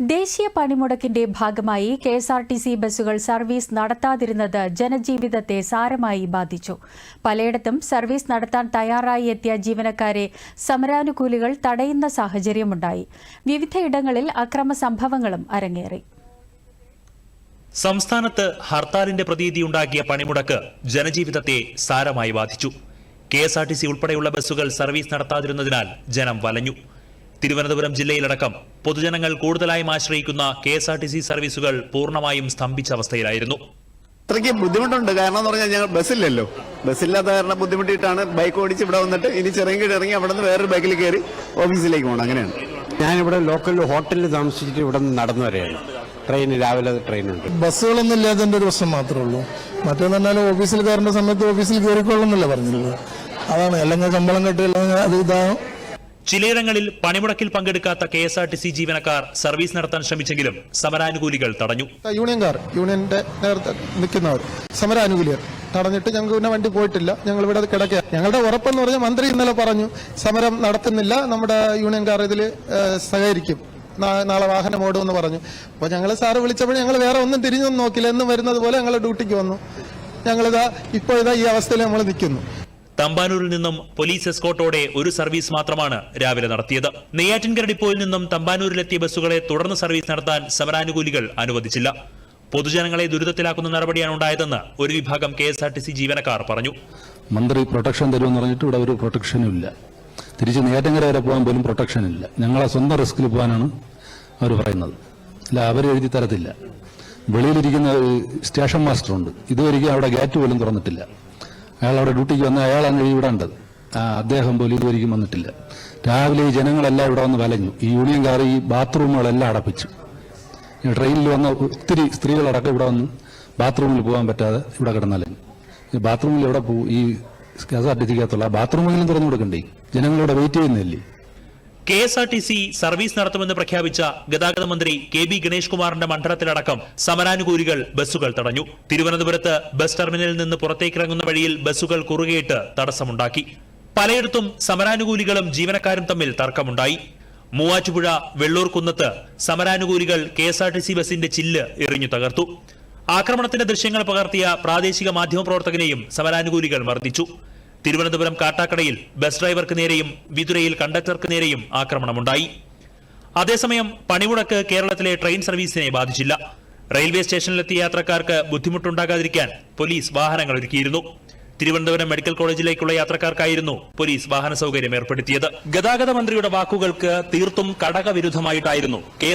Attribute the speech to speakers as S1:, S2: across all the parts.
S1: ദേശീയ പണിമുടക്കിന്റെ ഭാഗമായി K S R T C ബസ്സുകൾ സർവീസ് നടത്താതിരുന്നത് ജനജീവിതത്തെ സാരമായി ബാധിച്ചു. പലയിടത്തും സർവീസ് നടത്താൻ തയ്യാറായി എത്തിയ ജീവനക്കാരെ സമരാനുകൂലികൾ തടയുന്ന സാഹചര്യമുണ്ടായി. വിവിധയിടങ്ങളിൽ അക്രമ സംഭവങ്ങളും അരങ്ങേറി.
S2: സംസ്ഥാനത്ത് ഹർത്താലിന്റെ പ്രതീതിയുണ്ടാക്കിയ പണിമുടക്ക് ജനജീവിതത്തെ സാരമായി ബാധിച്ചു. K S R T C ഉൾപ്പെടെയുള്ള ബസ്സുകൾ സർവീസ് നടത്താതിരുന്നതിനാൽ ജനം വലഞ്ഞു. തിരുവനന്തപുരം ജില്ലയിലടക്കം പൊതുജനങ്ങൾ കൂടുതലായും ആശ്രയിക്കുന്ന K S R T C സർവീസുകൾ പൂർണമായും സ്തംഭിച്ച അവസ്ഥയിലായിരുന്നു.
S3: അത്രയ്ക്ക് ബുദ്ധിമുട്ടുണ്ട്. കാരണം എന്ന് പറഞ്ഞാൽ ഞങ്ങൾ ബസ്സില്ലല്ലോ. ബസ്സില്ലാത്ത കാരണം ബുദ്ധിമുട്ടിയിട്ടാണ് ബൈക്ക് ഓടിച്ച് ഇവിടെ വന്നിട്ട് ഇനി ചെറിയങ്കീട് ഇറങ്ങി അവിടെ നിന്ന് വേറൊരു ബൈക്കിൽ കയറി ഓഫീസിലേക്ക് പോകണം. അങ്ങനെയാണ്.
S4: ഞാനിവിടെ ലോക്കൽ ഹോട്ടലിൽ താമസിച്ചിട്ട് ഇവിടെ നിന്ന് നടന്നു വരെയാണ് ട്രെയിൻ രാവിലെ ട്രെയിനുണ്ട്
S5: ബസ്സുകളൊന്നും ഇല്ലാത്തതിന്റെ ഒരു പ്രശ്നം മാത്രമേ ഉള്ളൂ. മറ്റേന്ന് പറഞ്ഞാൽ ഓഫീസിൽ കയറേണ്ട സമയത്ത് ഓഫീസിൽ കയറിക്കൊള്ളുന്നില്ല പറഞ്ഞിട്ടുള്ളത്. അതാണ്. അല്ലെങ്കിൽ ശമ്പളം കെട്ടില്ല അത് ഇതാകും
S2: ചിലയിടങ്ങളിൽ പണിമുടക്കിൽ പങ്കെടുക്കാത്ത K S R T C ജീവനക്കാർ സർവീസ് നടത്താൻ ശ്രമിച്ചെങ്കിലും സമരാനുകൂലികൾ തടഞ്ഞു.
S5: യൂണിയൻകാർ യൂണിയന്റെ നേരത്തെ നിൽക്കുന്നവർ സമരാനുകൂലികൾ തടഞ്ഞിട്ട് ഞങ്ങൾക്ക് പിന്നെ വണ്ടി പോയിട്ടില്ല. ഞങ്ങൾ ഇവിടെ കിടക്കുക ഞങ്ങളുടെ ഉറപ്പെന്ന് പറഞ്ഞ മന്ത്രി ഇന്നലെ പറഞ്ഞു സമരം നടത്തുന്നില്ല നമ്മുടെ യൂണിയൻകാർ ഇതിൽ സഹകരിക്കും. നാളെ വാഹനം ഓടുമെന്ന് പറഞ്ഞു. അപ്പോൾ ഞങ്ങൾ സാറ് വിളിച്ചപ്പോൾ ഞങ്ങൾ വേറെ ഒന്നും തിരിഞ്ഞൊന്നും നോക്കില്ല. എന്നും വരുന്നത് പോലെ ഞങ്ങൾ ഡ്യൂട്ടിക്ക് വന്നു. ഞങ്ങളിതാ ഇപ്പോൾ ഇതാ ഈ അവസ്ഥയിൽ നമ്മൾ നിൽക്കുന്നു.
S2: തമ്പാനൂരിൽ നിന്നും പോലീസ് എസ്കോട്ടോടെ ഒരു സർവീസ് മാത്രമാണ് രാവിലെ നടത്തിയത്. നെയ്യാറ്റിൻകര ഡിപ്പോയിൽ നിന്നും തമ്പാനൂരിലെത്തിയ ബസ്സുകളെ തുടർന്ന് സർവീസ് നടത്താൻ സമരാനുകൂലികൾ അനുവദിച്ചില്ല. പൊതുജനങ്ങളെ ദുരിതത്തിലാക്കുന്ന നടപടിയാണ് ഉണ്ടായതെന്ന് ഒരു വിഭാഗം K S R T C ജീവനക്കാർ പറഞ്ഞു.
S6: മന്ത്രി പ്രൊട്ടക്ഷൻ തരുമെന്ന് പറഞ്ഞിട്ട് ഇവിടെ ഒരു പ്രൊട്ടക്ഷനും ഇല്ല. തിരിച്ച് നേറ്റങ്കര വരെ പോകാൻ പോലും പ്രൊട്ടക്ഷൻ ഇല്ല. ഞങ്ങളെ സ്വന്തം റിസ്കിൽ പോകാനാണ് അവർ പറയുന്നത്. അല്ല അവർ എഴുതി തരത്തില്ല. വെളിയിലിരിക്കുന്ന സ്റ്റേഷൻ മാസ്റ്റർ ഉണ്ട് ഇതുവരെയ്ക്കും അവിടെ ഗേറ്റ് പോലും തുറന്നിട്ടില്ല. അയാൾ അവിടെ ഡ്യൂട്ടിക്ക് വന്ന അയാളാണ് ആ അദ്ദേഹം പോലും ഇതുവരെയും വന്നിട്ടില്ല. രാവിലെ ഈ ജനങ്ങളെല്ലാം ഇവിടെ വന്ന് വലഞ്ഞു. ഈ യൂണിയൻകാർ ഈ ബാത്റൂമുകളെല്ലാം അടപ്പിച്ചു. ട്രെയിനിൽ വന്ന ഒത്തിരി സ്ത്രീകളടക്കം ഇവിടെ വന്ന്. ബാത്റൂമിൽ പോകാൻ പറ്റാതെ ഇവിടെ കിടന്നലഞ്ഞു. ഈ ബാത്റൂമിൽ എവിടെ പോകും ഈ കെ എസ് ആർ ടി സിക്കകത്തുള്ള ബാത്റൂമെങ്കിലും തുറന്നു കൊടുക്കണ്ടേ? ജനങ്ങളിവിടെ വെയിറ്റ് ചെയ്യുന്നില്ലേ?
S2: K S R T C service നടത്തുമെന്ന് പ്രഖ്യാപിച്ച ഗതാഗത മന്ത്രി കെ ബി ഗണേഷ് കുമാറിന്റെ മണ്ഡലത്തിലടക്കം സമരാനുകൂലികൾ ബസ്സുകൾ തടഞ്ഞു. തിരുവനന്തപുരത്ത് ബസ് ടെർമിനലിൽ നിന്ന് പുറത്തേക്കിറങ്ങുന്ന വഴിയിൽ ബസ്സുകൾ കുറുകയിട്ട് തടസ്സമുണ്ടാക്കി. പലയിടത്തും സമരാനുകൂലികളും ജീവനക്കാരും തമ്മിൽ തർക്കമുണ്ടായി. Muvattupuzha Vellur Kunnath സമരാനുകൂലികൾ K S R T C ബസിന്റെ ചില്ല് എറിഞ്ഞു തകർത്തു. ആക്രമണത്തിന്റെ ദൃശ്യങ്ങൾ പകർത്തിയ പ്രാദേശിക മാധ്യമപ്രവർത്തകനെയും സമരാനുകൂലികൾ മർദ്ദിച്ചു. തിരുവനന്തപുരം കാട്ടാക്കടയിൽ ബസ് ഡ്രൈവർക്ക് നേരെയും വിതുരയിൽ കണ്ടക്ടർക്ക് നേരെയും ആക്രമണമുണ്ടായി. അതേസമയം പണിമുടക്ക് കേരളത്തിലെ ട്രെയിൻ സർവീസിനെ ബാധിച്ചില്ല. റെയിൽവേ സ്റ്റേഷനിലെത്തിയ യാത്രക്കാർക്ക് ബുദ്ധിമുട്ടുണ്ടാകാതിരിക്കാൻ പോലീസ് വാഹനങ്ങൾ ഒരുക്കിയിരുന്നു. തിരുവനന്തപുരം മെഡിക്കൽ കോളേജിലേക്കുള്ള യാത്രക്കാർക്കായിരുന്നു പോലീസ് വാഹന സൗകര്യം ഏർപ്പെടുത്തിയത്. ഗതാഗത മന്ത്രിയുടെ വാക്കുകൾക്ക് തീർത്തും കടകവിരുദ്ധമായിട്ടായിരുന്നു കെ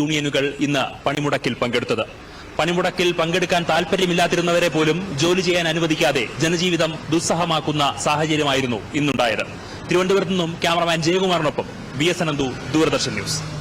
S2: യൂണിയനുകൾ ഇന്ന് പണിമുടക്കിൽ പങ്കെടുത്തത്. പണിമുടക്കിൽ പങ്കെടുക്കാൻ താൽപര്യമില്ലാതിരുന്നവരെ പോലും ജോലി ചെയ്യാൻ അനുവദിക്കാതെ ജനജീവിതം ദുസ്സഹമാക്കുന്ന സാഹചര്യമായിരുന്നു ഇന്നുണ്ടായത്. തിരുവനന്തപുരത്ത് നിന്നും cameraman ജയകുമാറിനൊപ്പം B S Ananthu Doordarshan news.